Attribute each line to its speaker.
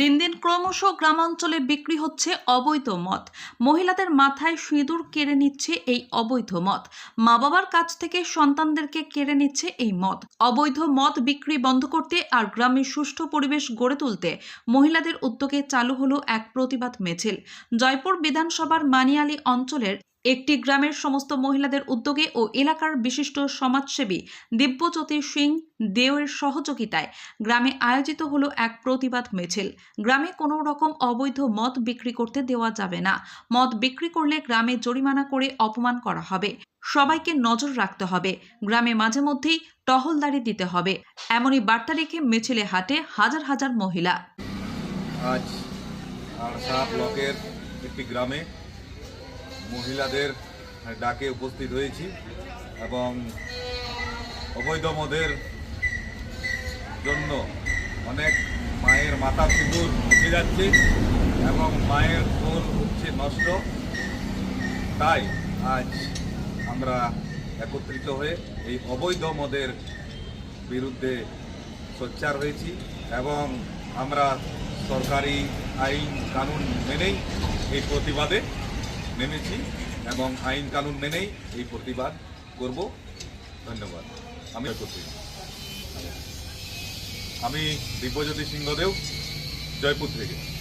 Speaker 1: দিন দিন ক্রমশ গ্রামাঞ্চলে বিক্রি হচ্ছে অবৈধ মদ। মহিলাদের মাথায় সিঁদুর কেড়ে নিচ্ছে এই অবৈধ মদ। মা বাবার কাছ থেকে সন্তানদেরকে কেড়ে নিচ্ছে এই মদ। অবৈধ মদ বিক্রি বন্ধ করতে আর গ্রামে সুষ্ঠু পরিবেশ গড়ে তুলতে মহিলাদের উদ্যোগে চালু হলো এক প্রতিবাদ মিছিল। জয়পুর বিধানসভার মানিয়ালি অঞ্চলের একটি গ্রামের সমস্ত মহিলাদের উদ্যোগে ও এলাকার বিশিষ্ট সমাজসেবী দিব্যজ্যোতি সিং দেওয়ের সহযোগিতায় গ্রামে আয়োজিত হলো এক প্রতিবাদ মিছিল। গ্রামে কোনো রকম অবৈধ মদ বিক্রি করতে দেওয়া যাবে না। মদ বিক্রি করলে গ্রামে জরিমানা করে অপমান করা হবে। সবাইকে নজর রাখতে হবে। গ্রামে মাঝে মধ্যেই টহলদারি দিতে হবে। এমনই বার্তা রেখে মিছিলে হাটে হাজার হাজার মহিলা।
Speaker 2: আজ আরসা একটি গ্রামে মহিলাদের ডাকে উপস্থিত হয়েছি এবং অবৈধ মদের জন্য অনেক মায়ের মাথা সিঁদুর উঠে যাচ্ছে এবং মায়ের ফুল হচ্ছে নষ্ট। তাই আজ আমরা একত্রিত হয়ে এই অবৈধ মদের বিরুদ্ধে সোচ্চার হয়েছি এবং আমরা সরকারি আইন কানুন মেনেই এই প্রতিবাদে নেমেছি এবং আইন কানুন মেনেই এই প্রতিবাদ করব। ধন্যবাদ। আমি করছি। আমি দিব্যজ্যোতি সিংহদেব, জয়পুর থেকে।